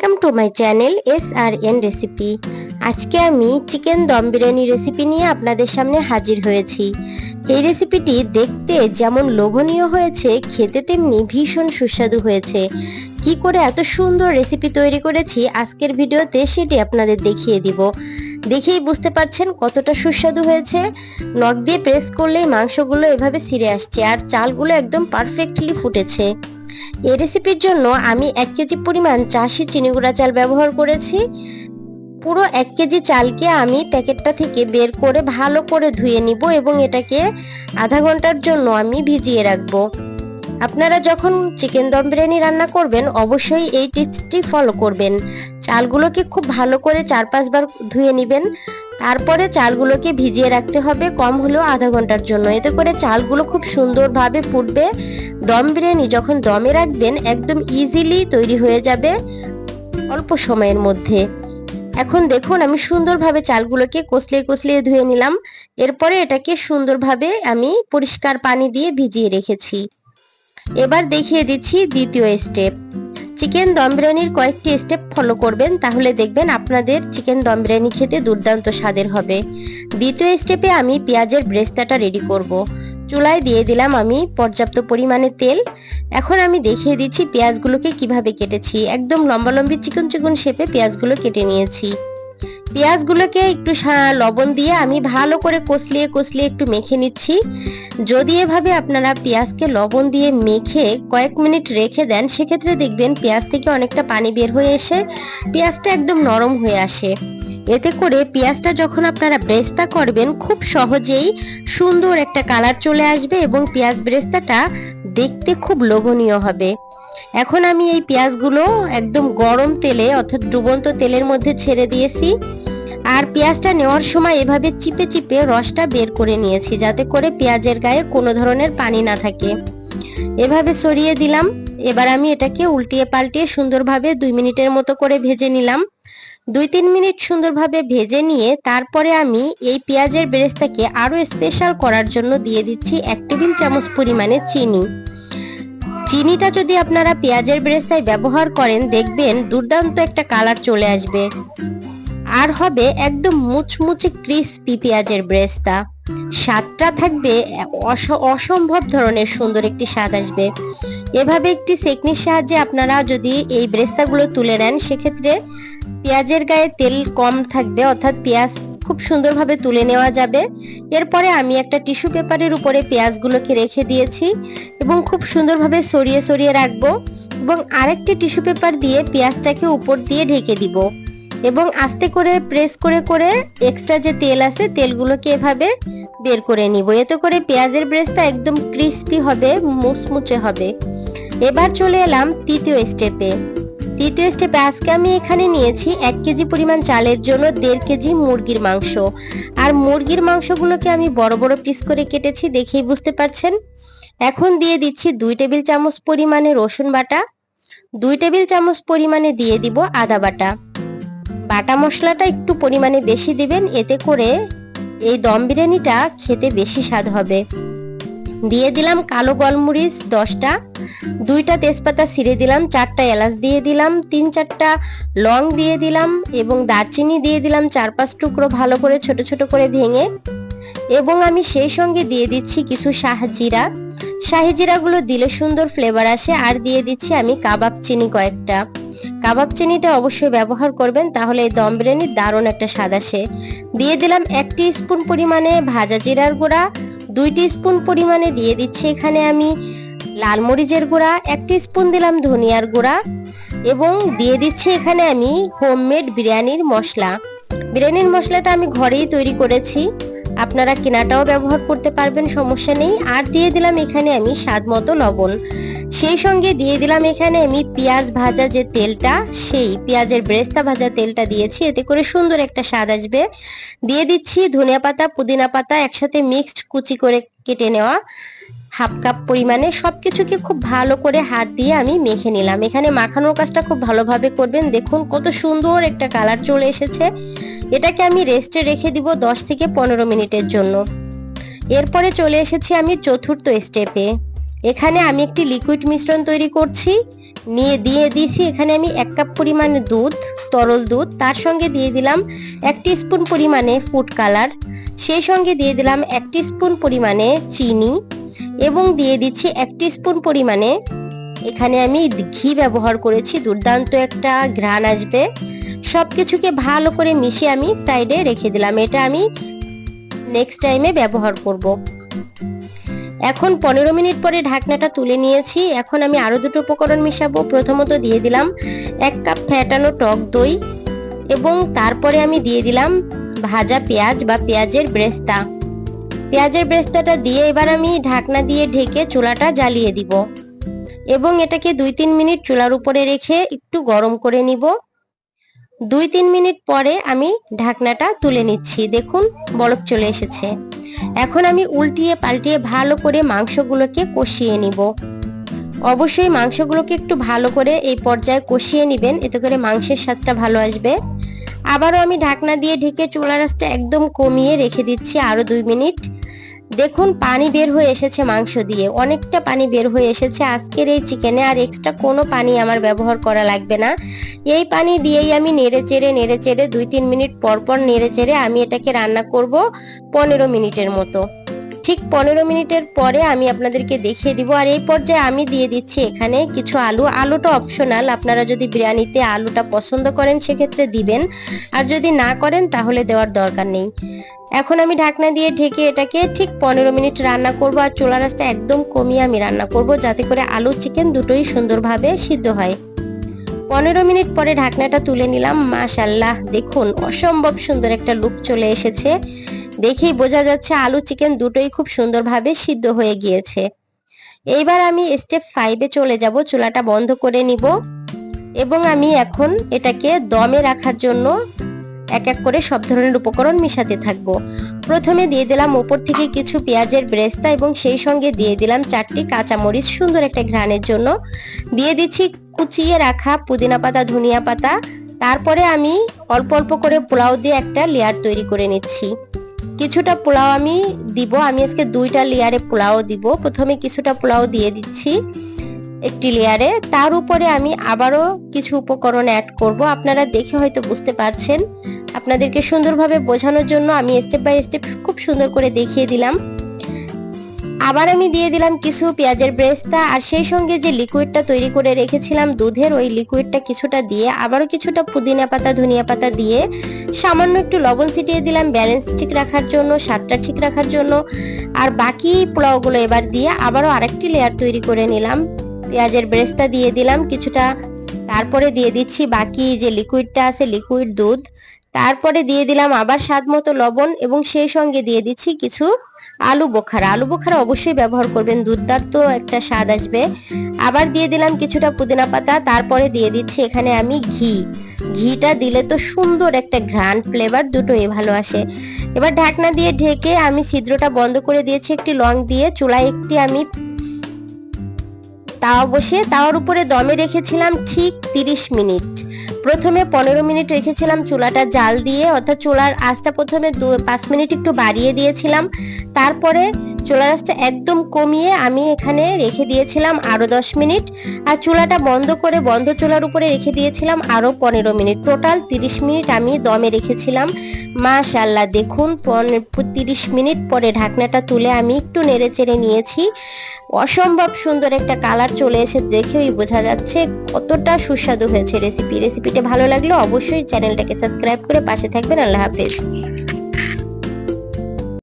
Welcome to my channel S R N recipe আজকে আমি chicken dum biryani recipe নিয়ে আপনাদের সামনে হাজির হয়েছি। এই রেসিপিটি দেখতে যেমন লোভনীয় হয়েছে, খেতে তেমনি ভীষণ সুস্বাদু হয়েছে। কি করে এত সুন্দর রেসিপি তৈরি করেছি, আজকের ভিডিওতে সেটি আপনাদের দেখিয়ে দিব। দেখেই বুঝতে পারছেন কতটা সুস্বাদু হয়েছে। নখ দিয়ে প্রেস করলেই মাংসগুলো এভাবে ছিঁড়ে আসছে, আর চালগুলো একদম পারফেক্টলি ফুটেছে। এই রেসিপির জন্য আমি এক কেজি পরিমাণ চাষি চিনিগুড়া চাল ব্যবহার করেছি। পুরো এক কেজি চালকে আমি প্যাকেটটা থেকে বের করে ভালো করে ধুয়ে নিব এবং এটাকে আধা ঘণ্টার জন্য আমি ভিজিয়ে রাখব। আপনারা যখন চিকেন দম বিরিয়ানি রান্না করবেন, অবশ্যই এই টিপসটি ফলো করবেন। চালগুলোকে খুব ভালো করে চার পাঁচবার ধুয়ে নেবেন। তারপরে চালগুলোকে ভিজিয়ে রাখতে হবে কম হলেও আধা ঘণ্টার জন্য। এতে করে চালগুলো খুব সুন্দরভাবে ফুটবে। দম বিরিয়ানি যখন দমে রাখবেন, একদম ইজিলি তৈরি হয়ে যাবে অল্প সময়ের মধ্যে। এখন দেখুন, আমি সুন্দরভাবে চালগুলোকে কষলিয়ে কষলিয়ে ধুয়ে নিলাম। এরপরে এটাকে সুন্দরভাবে আমি পরিষ্কার পানি দিয়ে ভিজিয়ে রেখেছি। এবার দেখিয়ে দিচ্ছি দ্বিতীয় স্টেপ চিকেন দম বিরিয়ানির কয়েকটি স্টেপ ফলো করবেন, তাহলে দেখবেন আপনাদের চিকেন দম বিরিয়ানি খেতে দুর্দান্ত স্বাদের হবে। দ্বিতীয় স্টেপে আমি পেঁয়াজের ব্রেস্তাটা রেডি করব। চুলায় দিয়ে দিলাম আমি পর্যাপ্ত পরিমাণে তেল। এখন আমি দেখিয়ে দিচ্ছি পেঁয়াজগুলোকে কীভাবে কেটেছি। একদম লম্বা লম্বি চিকন চিকন শেপে পেঁয়াজগুলো কেটে নিয়েছি। পেঁয়াজগুলোকে একটু লবণ দিয়ে আমি ভালো করে কষলিয়ে কষলিয়ে একটু মেখে নিচ্ছি। যদি এভাবে আপনারা পেঁয়াজকে লবণ দিয়ে মেখে কয়েক মিনিট রেখে দেন, সেক্ষেত্রে দেখবেন পেঁয়াজ থেকে অনেকটা পানি বের হয়ে এসে পেঁয়াজটা একদম নরম হয়ে আসে। এতে করে পেঁয়াজটা যখন আপনারা ব্রেস্তা করবেন, খুব সহজেই সুন্দর একটা কালার চলে আসবে এবং পেঁয়াজ ব্রেস্তাটা দেখতে খুব লোভনীয় হবে। এখন আমি এই পেঁয়াজগুলো একদম গরম তেলে, অর্থাৎ ডুবন্ত তেলের মধ্যে ছেড়ে দিয়েছি। আর পেঁয়াজটা নেওয়ার সময় এভাবে চিপে চিপে রসটা বের করে নিয়েছি, যাতে করে পেঁয়াজের গায়ে কোনো ধরনের পানি না থাকে। এভাবে সরিয়ে দিলাম। এবার আমি এটাকে উল্টিয়ে পাল্টিয়ে সুন্দরভাবে দুই মিনিটের মতো করে ভেজে নিলাম। দুই তিন মিনিট সুন্দরভাবে ভেজে নিয়ে তারপরে আমি এই পেঁয়াজের বেরেস্তাকে আরও স্পেশাল করার জন্য দিয়ে দিচ্ছি এক টেবিল চামচ পরিমাণে চিনি। চিনিটা যদি আপনারা পেঁয়াজের বেরেস্তায় ব্যবহার করেন, দেখবেন দুর্দান্ত একটা কালার চলে আসবে। আর হবে একদম মুচমুচে ক্রিসপি পেঁয়াজের ব্রেস্তা। স্বাদটা থাকবে অসম্ভব ধরনের সুন্দর একটি স্বাদ আসবে। এভাবে একটি সেকনির সাহায্যে আপনারা যদি এই ব্রেস্তাগুলো তুলে নেন, সেক্ষেত্রে পেঁয়াজের গায়ে তেল কম থাকবে, অর্থাৎ পেঁয়াজ খুব সুন্দরভাবে তুলে নেওয়া যাবে। এরপরে আমি একটা টিস্যু পেপারের উপরে পেঁয়াজগুলোকে রেখে দিয়েছি এবং খুব সুন্দরভাবে সরিয়ে সরিয়ে রাখব এবং আরেকটি টিস্যু পেপার দিয়ে পেঁয়াজটাকে উপর দিয়ে ঢেকে দিব এবং আস্তে করে প্রেস করে করে এক্সট্রা যে তেল আছে তেলগুলোকে এভাবে বের করে নিব। এতে করে পেঁয়াজের ব্রেসটা একদম ক্রিস্পি হবে, মুচমুচে হবে। এবার চলে এলাম তৃতীয় স্টেপে। তৃতীয় স্টেপে আজকে আমি এখানে নিয়েছি এক কেজি পরিমাণ চালের জন্য দেড় কেজি মুরগির মাংস। আর মুরগির মাংসগুলোকে আমি বড় বড় পিস করে কেটেছি, দেখেই বুঝতে পারছেন? এখন দিয়ে দিচ্ছি দুই টেবিল চামচ পরিমাণে রসুন বাটা, দুই টেবিল চামচ পরিমাণে দিয়ে দিব আদা বাটা। বাটা মশলাটা একটু পরিমাণে বেশি দিবেন, এতে করে এই দম বিরিয়ানিটা খেতে বেশি স্বাদ হবে। দিয়ে দিলাম কালো গোলমরিচ দশটা, দুইটা তেজপাতা ছিঁড়ে দিলাম, চারটা এলাচ দিয়ে দিলাম, তিন চারটা লং দিয়ে দিলাম এবং দারচিনি দিয়ে দিলাম চার পাঁচ টুকরো ভালো করে ছোট ছোট করে ভেঙে এবং আমি সেই সঙ্গে দিয়ে দিচ্ছি কিছু শাহজিরা শাহিজিরাগুলো দিলে সুন্দর ফ্লেভার আসে আর দিয়ে দিচ্ছি আমি কাবাব চিনি কয়েকটা। কাবাব চিনিটা অবশ্যই ব্যবহার করবেন তাহলে এই দম বিরিয়ানির দারুণ একটা স্বাদ আসে। দিয়ে দিলাম এক স্পুন পরিমাণে ভাজা জিরার গুঁড়া দুই স্পুন পরিমাণে দিয়ে দিচ্ছি এখানে আমি লাল মরিচের গুঁড়া, এক স্পুন দিলাম ধনিয়ার গুঁড়া এবং দিয়ে দিচ্ছি এখানে আমি হোমমেড বিরিয়ানির মশলা। বিরিয়ানির মশলাটা আমি ঘরেই তৈরি করেছি। আপনারা কেনাটাও ব্যবহার করতে পারবেন, সমস্যা নেই। আর দিয়ে দিলাম এখানে আমি স্বাদ মতো লবণ। সেই সঙ্গে দিয়ে দিলাম এখানে আমি পেঁয়াজ ভাজা যে তেলটা, সেই পেঁয়াজের ব্রেস্তা ভাজা তেলটা দিয়েছি। এতে করে সুন্দর একটা স্বাদ আসবে। দিয়ে দিচ্ছি ধনিয়া পাতা, পুদিনা পাতা একসাথে মিক্সড কুচি করে কেটে নেওয়া। হাফ কাপ পরিমাণে সব কিছুকে খুব ভালো করে হাত দিয়ে আমি মেখে নিলাম। এখানে মাখানোর কাজটা খুব ভালোভাবে করবেন। দেখুন কত সুন্দর একটা কালার চলে এসেছে। এটাকে আমি রেস্টে রেখে দিব দশ থেকে পনেরো মিনিটের জন্য। এরপরে চলে এসেছি আমি চতুর্থ স্টেপে এখানে আমি একটি লিকুইড মিশ্রণ তৈরি করছি। নিয়ে দিয়ে দিয়েছি এখানে আমি এক কাপ পরিমাণে দুধ, তরল দুধ। তার সঙ্গে দিয়ে দিলাম এক স্পুন পরিমাণে ফুড কালার সেই সঙ্গে দিয়ে দিলাম এক স্পুন পরিমাণে চিনি। এবং দিয়ে দিচ্ছি এক স্পুন পরিমাণে। এখানে আমি ঘি ব্যবহার করেছি, দুর্দান্ত একটা ঘ্রাণ আসবে। সব কিছুকে ভালো করে মিশিয়ে আমি সাইডে রেখে দিলাম। এটা আমি নেক্সট টাইমে ব্যবহার করব। এখন পনেরো মিনিট পরে ঢাকনাটা তুলে নিয়েছি। এখন আমি আরও দুটো উপকরণ মিশাবো। প্রথমত দিয়ে দিলাম এক কাপ ফ্যাটানো টক দই এবং তারপরে আমি দিয়ে দিলাম ভাজা পেঁয়াজ বা পেঁয়াজের ব্রেস্তা। পেঁয়াজের ব্রেস্তাটা দিয়ে এবার আমি ঢাকনা দিয়ে ঢেকে চুলাটা জ্বালিয়ে দিব। এবং এটাকে দুই তিন মিনিট চুলার উপরে রেখে একটু গরম করে নিব। দুই তিন মিনিট পরে আমি ঢাকনাটা তুলে নিচ্ছি। দেখুন বরফ চলে এসেছে। এখন আমি উল্টিয়ে পাল্টিয়ে ভালো করে মাংসগুলোকে কষিয়ে নিব। অবশ্যই মাংসগুলোকে একটু ভালো করে এই পর্যায়ে কষিয়ে নেবেন, এতে করে মাংসের স্বাদটা ভালো আসবে। আবারও আমি ঢাকনা দিয়ে ঢেকে চোলা রাসটা একদম কমিয়ে রেখে দিচ্ছি আরও দুই মিনিট। দেখুন, পানি বের হয়ে এসেছে মাংস দিয়ে। অনেকটা পানি বের হয়ে এসেছে আজকের এই চিকেনে, আর এক্সট্রা কোনো পানি আমার ব্যবহার করা লাগবে না। এই পানি দিয়েই আমি নেড়ে চেড়ে নেড়ে চেড়ে দুই তিন মিনিট পর পর নেড়ে চেড়ে আমি এটাকে রান্না করব পনেরো মিনিটের মতো। ঠিক পনেরো মিনিটের পরে আমি আপনাদেরকে দেখিয়ে দিব। আর এই পর্যায়ে আমি দিয়ে দিচ্ছি এখানে কিছু আলু। আলুটা অপশনাল আপনারা যদি বিরিয়ানিতে আলুটা পছন্দ করেন, সেক্ষেত্রে দিবেন। আর যদি না করেন, তাহলে দেওয়ার দরকার নেই। এখন আমি ঢাকনা দিয়ে ঢেকে এটাকে ঠিক পনেরো মিনিট রান্না করব। আর চোলা রাসটা একদম কমিয়ে আমি রান্না করব, যাতে করে আলু, চিকেন দুটোই সুন্দরভাবে সিদ্ধ হয়। পনেরো মিনিট পরে ঢাকনাটা তুলে নিলাম। মাশাল্লাহ দেখুন, অসম্ভব সুন্দর একটা লুক চলে এসেছে। দেখেই বোঝা যাচ্ছে আলু চিকেন দুটোই খুব সুন্দরভাবে সিদ্ধ হয়ে গিয়েছে। এইবার আমি স্টেপ ফাইভে চলে যাব চুলাটা বন্ধ করে নিব। এবং আমি এখন এটাকে দমে রাখার জন্য এক এক করে সব ধরনের উপকরণ মিশাতে থাকব। প্রথমে দিয়ে দিলাম উপর থেকে কিছু পেঁয়াজের ব্রেস্তা এবং সেই সঙ্গে দিয়ে দিলাম চারটি কাঁচামরিচ সুন্দর একটা ঘ্রাণের জন্য। দিয়ে দিচ্ছি কুচিয়ে রাখা পুদিনা পাতা ধনিয়া পাতা। তারপরে আমি অল্প অল্প করে পোলাও দিয়ে একটা লেয়ার তৈরি করে নিচ্ছি। কিছুটা পোলাও আমি দিব। আমি আজকে দুইটা লেয়ারে পোলাও দিব। প্রথমে কিছুটা পোলাও দিয়ে দিচ্ছি একটি লেয়ারে তার উপরে আমি আবারও কিছু উপকরণ অ্যাড করব। আপনারা দেখে হয়তো বুঝতে পারছেন। আপনাদেরকে সুন্দরভাবে বোঝানোর জন্য আমি স্টেপ বাই স্টেপ খুব সুন্দর করে দেখিয়ে দিলাম। আবার আমি দিয়ে দিলাম কিছু পেঁয়াজের ব্রেস্তা, আর সেই সঙ্গে যে লিকুইডটা তৈরি করে রেখেছিলাম দুধের, ওই লিকুইডটা কিছুটা দিয়ে, আবারও কিছুটা পুদিনা পাতা, ধনিয়া পাতা দিয়ে সামান্য একটু লবণ ছিটিয়ে দিলাম ব্যালেন্স ঠিক রাখার জন্য, স্বাদটা ঠিক রাখার জন্য। আর বাকি পোলাওগুলো এবার দিয়ে আবারও আরেকটি লেয়ার তৈরি করে নিলাম। পেঁয়াজের ব্রেস্তা দিয়ে দিলাম কিছুটা। তারপরে দিয়ে দিচ্ছি বাকি যে লিকুইডটা আছে, লিকুইড দুধ তারপরে দিয়ে দিলাম আবার স্বাদ মতো লবণ এবং সেই সঙ্গে দিয়ে দিচ্ছি কিছু আলু বোখারা। আলু বোখারা অবশ্যই ব্যবহার করবেন, দুর্দান্ত একটা স্বাদ আসবে। আবার দিয়ে দিলাম কিছুটা পুদিনা পাতা, তারপরে দিয়ে দিচ্ছি এখানে আমি ঘি। ঘিটা দিলে তো সুন্দর একটা ঘ্রাণ ফ্লেভার দুটোই ভালো আসে। এবার ঢাকনা দিয়ে ঢেকে আমি ছিদ্রটা বন্ধ করে দিয়েছি একটি লং দিয়ে। চুলায় একটি আমি তাওয়া বসিয়ে, তাওয়ার উপরে দমে রেখেছিলাম ঠিক তিরিশ মিনিট। প্রথমে পনেরো মিনিট রেখেছিলাম চুলাটা জাল দিয়ে, অর্থাৎ চুলার আঁচটা প্রথমে দু, পাঁচ মিনিট একটু বাড়িয়ে দিয়েছিলাম। তারপরে চুলার আঁচটা একদম কমিয়ে আমি এখানে রেখে দিয়েছিলাম আরও দশ মিনিট। আর চুলাটা বন্ধ করে বন্ধ চুলার উপরে রেখে দিয়েছিলাম আরও পনেরো মিনিট। টোটাল তিরিশ মিনিট আমি দমে রেখেছিলাম। মাশাল্লাহ দেখুন তিরিশ মিনিট পরে ঢাকনাটা তুলে আমি একটু নেড়ে চেড়ে নিয়েছি। অসম্ভব সুন্দর একটা কালার চলে এসে দেখেই বোঝা যাচ্ছে কতটা সুস্বাদু হয়েছে রেসিপি। রেসিপি রেসিপিটা ভালো লাগলে অবশ্যই চ্যানেলটাকে সাবস্ক্রাইব করে পাশে থাকবেন। আল্লাহ হাফেজ।